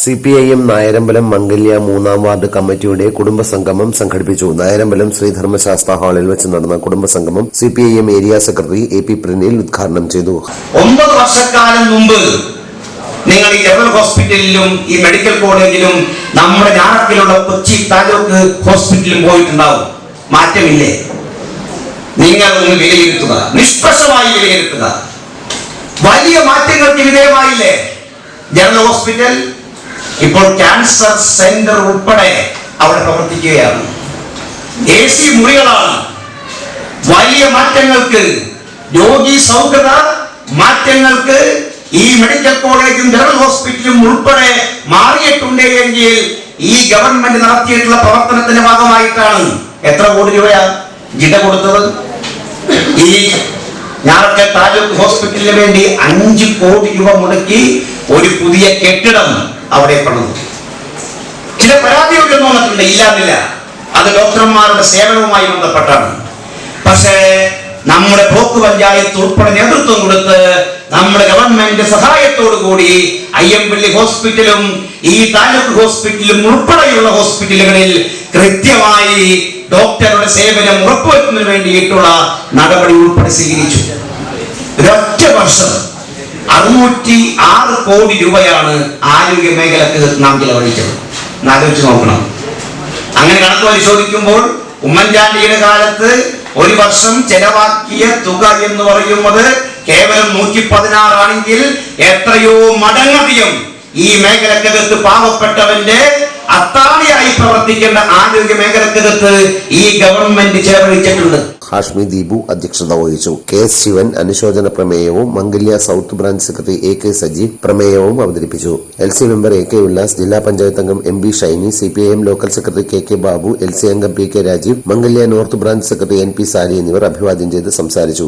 C P I M Nayarambalam Mangalya മൂന്നാം ward കമ്മിറ്റിയുടെ കുടുംബസംഗമം സംഘടിപ്പിച്ചു. നായരമ്പലം ശ്രീധർമ്മശാസ്ത്ര ഹാളിൽ വെച്ച് നടന്ന കുടുംബസംഗമം C P I M area secretary A P Prinil ഉദ്ഘാടനം ചെയ്തു. ഒമ്പത് വർഷക്കാലം മുമ്പ് നിങ്ങൾ ഈ ജനറൽ ഹോസ്പിറ്റലിലും ഈ മെഡിക്കൽ കോളേജിലും നമ്മുടെ ഞാറക്കിലുള്ള കൊച്ചി താലൂക്ക് ഹോസ്പിറ്റലിലും പോയിട്ടുണ്ടാവും. മാറ്റമില്ലേ? നിങ്ങൾ ഒന്ന് വിലയിരുത്തുക. നിഷ്പക്ഷമായി വിലയിരുത്തുക. വലിയ മാറ്റങ്ങൾക്ക് വിധേയമായില്ലേ? ജനറൽ ഹോസ്പിറ്റൽ ഇപ്പോൾ ക്യാൻസർ സെന്റർ ഉൾപ്പെടെ അവിടെ പ്രവർത്തിക്കുകയാണ്. എ സി മുറികളാണ് വലിയ മാറ്റങ്ങൾക്ക് രോഗി സൗഹൃദ മാറ്റങ്ങൾക്ക് ഈ മെഡിക്കൽ കോളേജും ജനറൽ ഹോസ്പിറ്റലും ഉൾപ്പെടെ മാറിയിട്ടുണ്ട് എങ്കിൽ ഈ ഗവൺമെന്റ് നടത്തിയിട്ടുള്ള പ്രവർത്തനത്തിന്റെ ഭാഗമായിട്ടാണ് എത്ര കോടി രൂപയാ ജിത കൊടുത്തത്? ഈ ഞാറൊക്കെ താലൂക്ക് ഹോസ്പിറ്റലിന് വേണ്ടി അഞ്ച് കോടി രൂപ മുടക്കി ഒരു പുതിയ കെട്ടിടം അവിടെ പണിതു ചില പരാതികളൊക്കെ വന്നിട്ടുണ്ട് ഇല്ലാന്നില്ല അത് ഡോക്ടർമാരുടെ സേവനവുമായി ബന്ധപ്പെട്ടാണ്. പക്ഷേ നമ്മുടെ ബ്ലോക്ക് പഞ്ചായത്ത് ഉൾപ്പെടെ നേതൃത്വം കൊടുത്ത് നമ്മുടെ ഗവൺമെന്റ് സഹായത്തോടു കൂടി അയ്യമ്പള്ളി ഹോസ്പിറ്റലും ഈ താലൂക്ക് ഹോസ്പിറ്റലും ഉൾപ്പെടെയുള്ള ഹോസ്പിറ്റലുകളിൽ കൃത്യമായി ഡോക്ടറുടെ സേവനം ഉറപ്പുവരുത്തുന്നതിന് വേണ്ടിയിട്ടുള്ള നടപടി ഉൾപ്പെടെ സ്വീകരിച്ചു. ഒരൊറ്റ വർഷം. അറുന്നൂറ്റി ആറ് കോടി രൂപയാണ് ആരോഗ്യ മേഖലക്ക് നാം ചിലവഴിച്ചത്. ഒന്ന് ആലോചിച്ച് നോക്കണം. അങ്ങനെ കണക്ക് പരിശോധിക്കുമ്പോൾ ഉമ്മൻചാണ്ടിയുടെ കാലത്ത് ഒരു വർഷം ചെലവാക്കിയ തുക എന്ന് പറയുന്നത് കേവലം നൂറ്റി പതിനാറാണെങ്കിൽ എത്രയോ മടങ്ങധികം ഈ മേഖലക്കകത്ത് പാവപ്പെട്ടവന്റെ അത്താണിയായി പ്രവർത്തിക്കേണ്ട ആരോഗ്യ മേഖലക്കകത്ത് ഈ ഗവൺമെന്റ് ചെലവഴിച്ചിട്ടുണ്ട്. ഹാഷ്മി ദീപു അധ്യക്ഷത വഹിച്ചു. കെ എസ് ശിവൻ അനുശോചന പ്രമേയവും Mangalya south branch secretary A K Sajeev പ്രമേയവും അവതരിപ്പിച്ചു. L C member A K Ullas ജില്ലാ പഞ്ചായത്ത് അംഗം M B Shiny C P I M local secretary K K Babu L C അംഗം P K Rajeev Mangalya north branch secretary N P Sali എന്നിവർ അഭിവാദ്യം ചെയ്ത് സംസാരിച്ചു.